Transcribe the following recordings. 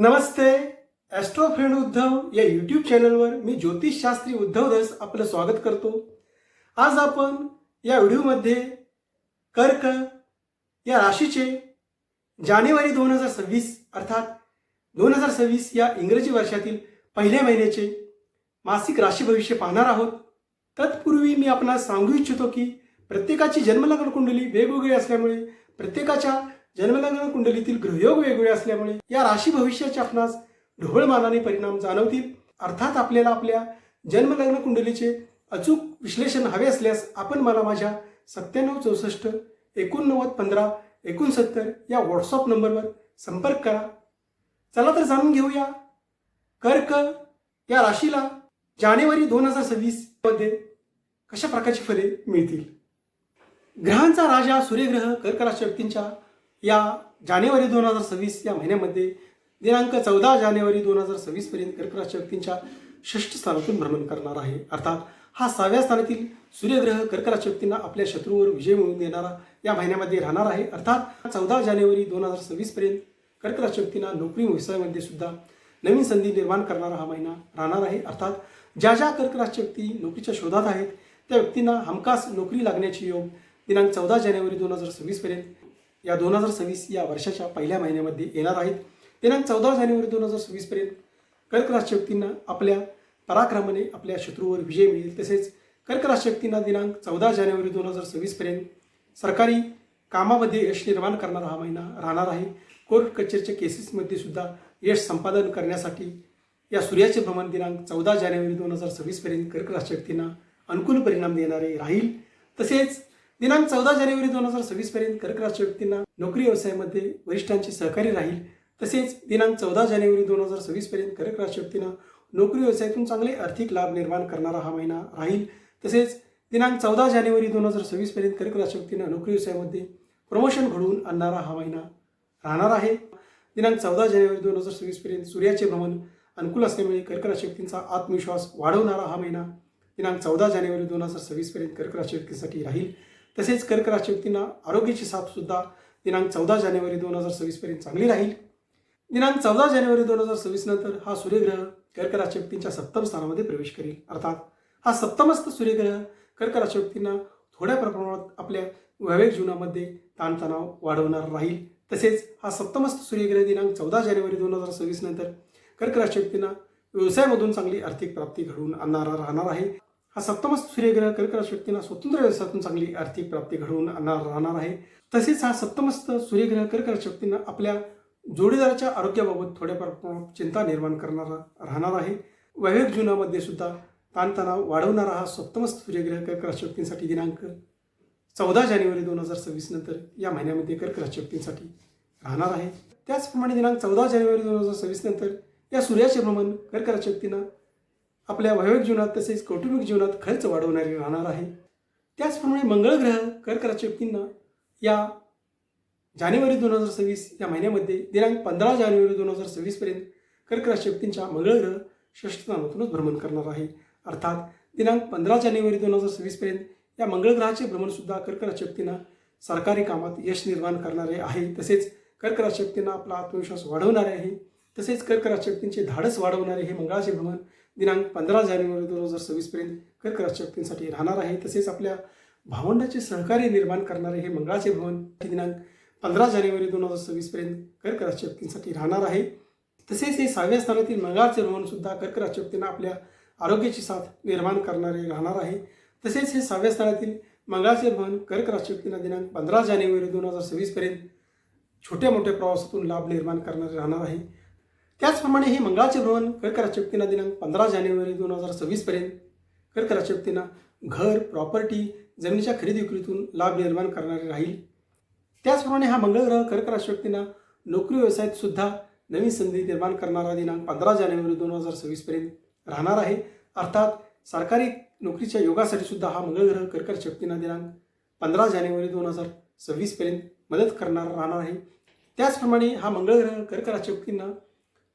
नमस्ते Austro friend Uddhav या YouTube चॅनलवर मी ज्योतिष शास्त्री उद्धव धस आपलं स्वागत करतो. आज आपण या व्हिडिओमध्ये कर्क या राशीचे जानेवारी दोन हजार सव्वीस अर्थात दोन हजार सव्वीस या इंग्रजी वर्षातील पहिल्या महिन्याचे मासिक राशी भविष्य पाहणार आहोत. तत्पूर्वी मी आपणास सांगू इच्छितो की प्रत्येकाची जन्मलग्न कुंडली वेगवेगळी असल्यामुळे प्रत्येकाच्या जन्मलग्न कुंडलीतील ग्रहयोग वेगवेगळे असल्यामुळे या राशी भविष्याचे आपणास ढोबळमानाने परिणाम जाणवतील. अर्थात आपल्याला आपल्या जन्मलग्न कुंडलीचे अचूक विश्लेषण हवे असल्यास आपण मला माझ्या सत्त्याण्णव चौसष्ट एकोणनव्वद पंधरा एकोणसत्तर या व्हॉट्सअप नंबरवर संपर्क करा. चला तर जाणून घेऊया. कर्क या राशीला जानेवारी दोन हजार सव्वीसमध्ये कशा प्रकारची फले मिळतील? ग्रहांचा राजा सूर्यग्रह कर्क राशी व्यक्तींच्या या जानेवारी दोन हजार सव्वीस या महिन्यामध्ये दिनांक चौदा जानेवारी दोन हजार सव्वीसपर्यंत कर्क राशी व्यक्तींच्या षष्ठ स्थानातून भ्रमण करणार आहे. अर्थात हा सहाव्या स्थानातील सूर्यग्रह कर्क राशी व्यक्तींना आपल्या शत्रूवर विजय मिळवून देणारा या महिन्यामध्ये राहणार आहे. अर्थात चौदा जानेवारी दोन हजार सव्वीसपर्यंत कर्क राशी व्यक्तींना नोकरी व्यवसायामध्ये सुद्धा नवीन संधी निर्माण करणारा हा महिना राहणार आहे. अर्थात ज्या ज्या कर्क राशी व्यक्ती नोकरीच्या शोधात आहेत त्या व्यक्तींना हमखास नोकरी लागण्याची योग दिनांक चौदा जानेवारी दोन हजार सव्वीसपर्यंत या दोन हजार सव्वीस या वर्षाच्या पहिल्या महिन्यामध्ये येणार आहेत. दिनांक चौदा जानेवारी दोन हजार सव्वीसपर्यंत कर्क राशी आपल्या पराक्रमाने आपल्या शत्रूवर विजय मिळेल. तसेच कर्क दिनांक चौदा जानेवारी दोन हजार सव्वीसपर्यंत सरकारी कामामध्ये यश निर्माण करणारा हा महिना राहणार आहे. कोर्ट कचेरीच्या केसेसमध्ये सुद्धा यश संपादन करण्यासाठी या सूर्याचे भ्रमण दिनांक चौदा जानेवारी दोन हजार सव्वीसपर्यंत कर्क राशी अनुकूल परिणाम देणारे राहील. तसेच दिनांक चौदा जानेवारी दोन हजार सव्वीस पर्यंत कर्क राशी व्यक्तींना नोकरी व्यवसायामध्ये वरिष्ठांचे सहकारी राहील. तसेच दिनांक चौदा जानेवारी दोन हजार सव्वीस पर्यंत कर्क राशी व्यक्तींना नोकरी व्यवसायातून चांगले आर्थिक लाभ निर्माण करणारा हा महिना राहील. तसेच दिनांक चौदा जानेवारी दोन हजार सव्वीस पर्यंत कर्क राशी व्यक्तींना नोकरी व्यवसायामध्ये प्रमोशन घडवून आणणारा हा महिना राहणार आहे. दिनांक चौदा जानेवारी दोन हजार सव्वीस पर्यंत सूर्याचे भ्रमण अनुकूल असल्यामुळे कर्क राशी व्यक्तींचा आत्मविश्वास वाढवणारा हा महिना दिनांक चौदा जानेवारी दोन हजार सव्वीस पर्यंत कर्क राशी व्यक्तीसाठी राहील. तसेच कर्क राशी व्यक्तींना आरोग्याची साथसुद्धा दिनांक चौदा जानेवारी दोन हजार सव्वीसपर्यंत चांगली राहील. दिनांक चौदा जानेवारी दोन हजार सव्वीस नंतर हा सूर्यग्रह कर्क राशी व्यक्तींच्या सप्तम स्थानामध्ये प्रवेश करेल. अर्थात हा सप्तमस्त सूर्यग्रह कर्क राशी व्यक्तींना थोड्या प्रमाणात आपल्या वैवाहिक जीवनामध्ये ताणतणाव वाढवणार राहील. तसेच हा सप्तमस्त सूर्यग्रह दिनांक चौदा जानेवारी दोन हजार सव्वीस नंतर कर्क राशी व्यक्तींना व्यवसायामधून चांगली आर्थिक प्राप्ती घडवून आणणारा राहणार आहे. हा सप्तमस्त सूर्यग्रह कर्कराश व्यक्तींना स्वतंत्र व्यवसायातून चांगली आर्थिक प्राप्ती घडवून आणणार राहणार आहे. तसेच हा सप्तमस्त सूर्यग्रह कर्कराश व्यक्तींना आपल्या जोडीदाराच्या आरोग्याबाबत थोड्याफार प्रमाणात चिंता निर्माण करणारा राहणार आहे. वैवाहिक जीवनामध्ये सुद्धा ताणतणाव वाढवणारा हा सप्तमस्त सूर्यग्रह कर्कराश व्यक्तींसाठी दिनांक चौदा जानेवारी दोन हजार सव्वीस नंतर या महिन्यामध्ये कर्कराश व्यक्तींसाठी राहणार आहे. त्याचप्रमाणे दिनांक चौदा जानेवारी दोन हजार सव्वीस नंतर या सूर्याचे भ्रमण कर्कराश व्यक्तींना आपल्या वैवाहिक जीवनात तसेच कौटुंबिक जीवनात खर्च वाढवणारे राहणार आहे. त्याचप्रमाणे मंगळ ग्रह व्यक्तींना या जानेवारी दोन हजार सव्वीस या महिन्यामध्ये दिनांक पंधरा जानेवारी दोन हजार सव्वीसपर्यंत कर्कराच्या व्यक्तींच्या मंगळ ग्रह भ्रमण करणार आहे. अर्थात दिनांक पंधरा जानेवारी दोन हजार सव्वीसपर्यंत या मंगळ ग्रहाचे भ्रमणसुद्धा कर्कराच्या व्यक्तींना सरकारी कामात यश निर्माण करणारे आहे. तसेच कर्कराच्या व्यक्तींना आपला आत्मविश्वास वाढवणारे आहे. तसेच कर्कराच्या व्यक्तींचे धाडस वाढवणारे हे मंगळाचे भ्रमण दिनांक पंधरा जानेवारी दोन हजार सव्वीसपर्यंत कर्क राशी व्यक्तींसाठी राहणार आहे. तसेच आपल्या भावंडाचे सहकार्य निर्माण करणारे हे मंगळाचे भवन दिनांक पंधरा जानेवारी दोन हजार सव्वीसपर्यंत कर्क व्यक्तींसाठी राहणार आहे. तसेच हे सहाव्या स्थानातील मंगळाचे भ्रमण सुद्धा व्यक्तींना आपल्या आरोग्याची साथ निर्माण करणारे राहणार आहे. तसेच हे सहाव्या स्थानातील मंगळाचे भवन कर्क राशी दिनांक पंधरा जानेवारी दोन हजार सव्वीसपर्यंत छोट्या मोठ्या प्रवासातून लाभ निर्माण करणारे राहणार आहे. त्याचप्रमाणे हे मंगळाचे भ्रमण कर्क दिनांक पंधरा जानेवारी दोन हजार सव्वीसपर्यंत कर्क राशी घर प्रॉपर्टी जमिनीच्या खरेदी विक्रीतून लाभ निर्माण करणारे राहील. त्याचप्रमाणे हा मंगळ ग्रह कर्क नोकरी व्यवसायात सुद्धा नवीन संधी निर्माण करणारा दिनांक पंधरा जानेवारी दोन हजार सव्वीसपर्यंत राहणार आहे. अर्थात सरकारी नोकरीच्या योगासाठी सुद्धा हा मंगळ ग्रह कर्क दिनांक पंधरा जानेवारी दोन हजार सव्वीसपर्यंत मदत करणारा राहणार आहे. त्याचप्रमाणे हा मंगळ ग्रह कर्क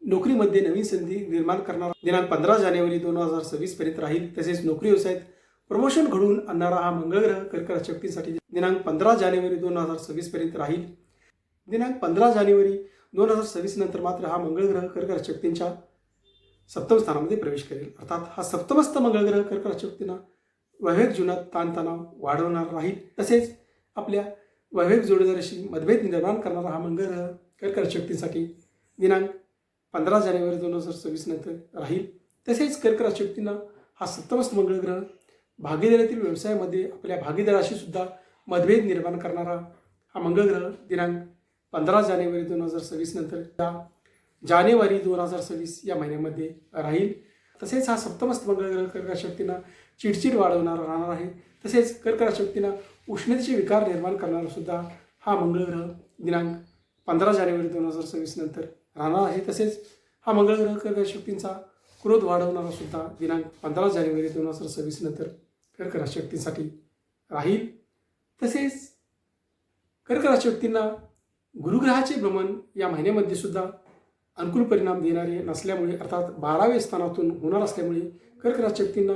नोकरीमध्ये नवीन संधी निर्माण करणारा दिनांक पंधरा जानेवारी दोन हजार सव्वीसपर्यंत राहील. तसेच नोकरी व्यवसायात प्रमोशन घडवून आणणारा हा मंगळ ग्रह कर्क दिनांक पंधरा जानेवारी दोन हजार सव्वीसपर्यंत राहील. दिनांक पंधरा जानेवारी दोन हजार सव्वीस नंतर मात्र हा मंगळग्रह कर्क सप्तम स्थानामध्ये प्रवेश करेल. अर्थात हा सप्तमस्त मंगळग्रह कर्क वैवाहिक जीवनात ताणतणाव वाढवणार राहील. तसेच आपल्या वैवाहिक जोडीदाराशी मतभेद निर्माण करणारा हा मंगळग्रह कर्क दिनांक पंधरा जानेवारी दोन हजार सव्वीस नंतर राहील. तसेच कर्क राशी व्यक्तींना हा सप्तमस्त मंगळ ग्रह भागीदारीतील व्यवसायामध्ये आपल्या भागीदाराशी सुद्धा मतभेद निर्माण करणारा हा मंगळ ग्रह दिनांक पंधरा जानेवारी दोन हजार सव्वीस नंतर जानेवारी दोन हजार सव्वीस या महिन्यामध्ये राहील. तसेच हा सप्तमस्त मंगळ ग्रह कर्क व्यक्तींना चिडचिड वाढवणारा राहणार आहे. तसेच कर्क राशी व्यक्तींना उष्णतेचे विकार निर्माण करणारा सुद्धा हा मंगळ ग्रह दिनांक पंधरा जानेवारी दोन हजार सव्वीस नंतर राहणार आहे तसेच हा मंगळ ग्रह कर्क क्रोध वाढवणारा सुद्धा दिनांक पंधरा जानेवारी दोन हजार सव्वीस नंतर कर्क राशी राहील. तसेच कर्क राशी गुरुग्रहाचे भ्रमण या महिन्यामध्ये सुद्धा अनुकूल परिणाम देणारे नसल्यामुळे अर्थात बाराव्या स्थानातून होणार असल्यामुळे कर्क राशी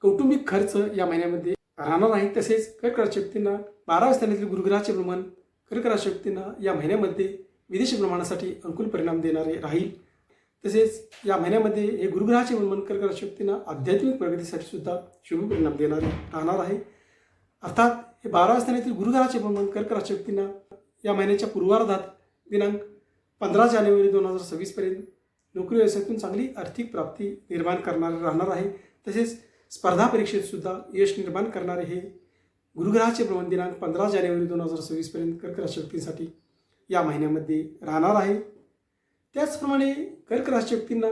कौटुंबिक खर्च या महिन्यामध्ये राहणार आहे तसेच कर्क राशी बाराव्या स्थानातील गुरुग्रहाचे भ्रमण कर्क राशी या महिन्यामध्ये विदेशी प्रमाणासाठी अनुकूल परिणाम देणारे राहील. तसेच या महिन्यामध्ये हे गुरुग्रहाचे वनमन कर्क शक्तींना आध्यात्मिक प्रगतीसाठी सुद्धा शुभ परिणाम देणारे राहणार आहे. अर्थात हे बाराव्या स्थानातील गुरुग्रहाचे वनमन कर्क शक्तींना या महिन्याच्या पूर्वार्धात दिनांक पंधरा जानेवारी दोन हजार सव्वीसपर्यंत नोकरी व्यवसायातून चांगली आर्थिक प्राप्ती निर्माण करणारे राहणार आहे. तसेच स्पर्धा परीक्षेत सुद्धा यश निर्माण करणारे हे गुरुग्रहाचे भ्रमण दिनांक पंधरा जानेवारी दोन हजार सव्वीसपर्यंत कर्क शक्तींसाठी या महिन्यामध्ये राहणार आहे. त्याचप्रमाणे कर्क राशी व्यक्तींना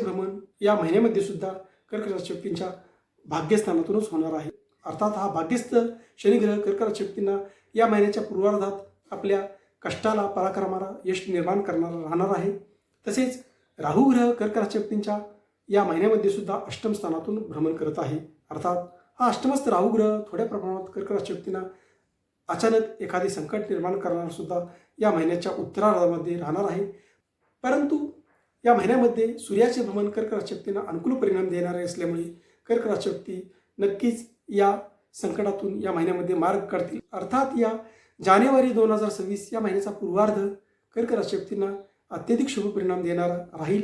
भ्रमण या महिन्यामध्ये सुद्धा कर्क राशी व्यक्तींच्या भाग्यस्थानातूनच होणार आहे. अर्थात हा भाग्यस्थ शनिग्रह कर्क राशी व्यक्तींना या महिन्याच्या पूर्वार्धात आपल्या कष्टाला पराक्रमाला यश निर्माण करणारा राहणार आहे. तसेच राहुग्रह कर्क राशी व्यक्तींच्या या महिन्यामध्ये सुद्धा अष्टम स्थानातून भ्रमण करत आहे. अर्थात हा अष्टमस्थ राहुग्रह थोड्या प्रमाणात कर्क राशी व्यक्तींना अचानक एखादे संकट निर्माण करणारा सुद्धा या महिन्याच्या उत्तरार्धामध्ये राहणार आहे. परंतु या महिन्यामध्ये सूर्याचे भ्रमण कर्क राशी अनुकूल परिणाम देणारे असल्यामुळे कर्क राशी नक्कीच या संकटातून या महिन्यामध्ये मार्ग काढतील. अर्थात या जानेवारी दोन हजार सव्वीस या महिन्याचा पूर्वार्ध कर्क अत्यधिक शुभ परिणाम देणारा राहील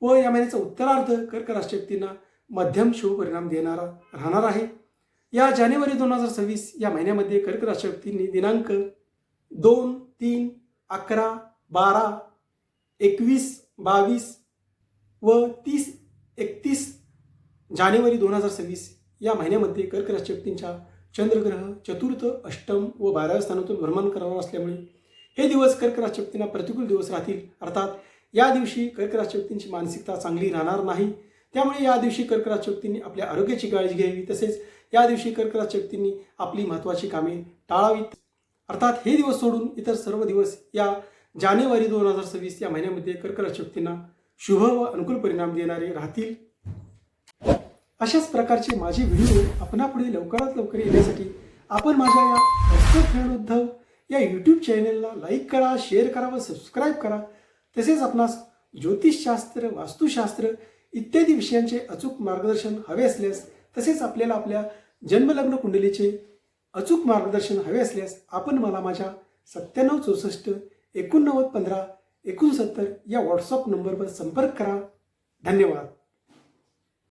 व या महिन्याचा उत्तरार्ध कर्क राशी मध्यम शुभ परिणाम देणारा राहणार आहे. या जानेवारी दोन हजार सव्वीस या महिन्यामध्ये कर्क राशी व्यक्तींनी दिनांक दोन तीन अकरा बारा एकवीस बावीस व तीस एकतीस जानेवारी दोन हजार सव्वीस या महिन्यामध्ये कर्क राशी व्यक्तींच्या चंद्रग्रह चतुर्थ अष्टम व बाराव्या स्थानातून भ्रमण करावं असल्यामुळे हे दिवस कर्क राशी व्यक्तींना प्रतिकूल दिवस राहतील. अर्थात या दिवशी कर्क राशी व्यक्तींची मानसिकता चांगली राहणार नाही. त्यामुळे या दिवशी कर्क व्यक्तींनी आपल्या आरोग्याची काळजी घ्यावी. तसेच या दिवशी कर्क व्यक्तींनी आपली महत्त्वाची कामे टाळावीत. अर्थात हे दिवस सोडून इतर सर्व दिवस या जानेवारी दोन हजार सव्वीस या महिन्यामध्ये कर्क व्यक्तींना शुभ व अनुकूल परिणाम देणारे राहतील. अशाच प्रकारचे माझे व्हिडिओ आपणापुढे लवकरात लवकर येण्यासाठी आपण माझ्या या हस्तक फ्रेंड उद्धव या यूट्यूब चॅनलला लाईक करा शेअर करा व सबस्क्राईब करा. तसेच आपणास ज्योतिषशास्त्र वास्तुशास्त्र इत्यादी विषयांचे अचूक मार्गदर्शन हवे असल्यास तसेच आपल्याला आपल्या जन्मलग्न कुंडलीचे अचूक मार्गदर्शन हवे असल्यास आपण मला माझ्या सत्त्याण्णव चौसष्ट एकोणनव्वद पंधरा एकोणसत्तर या व्हॉट्सअप नंबरवर संपर्क करा. धन्यवाद.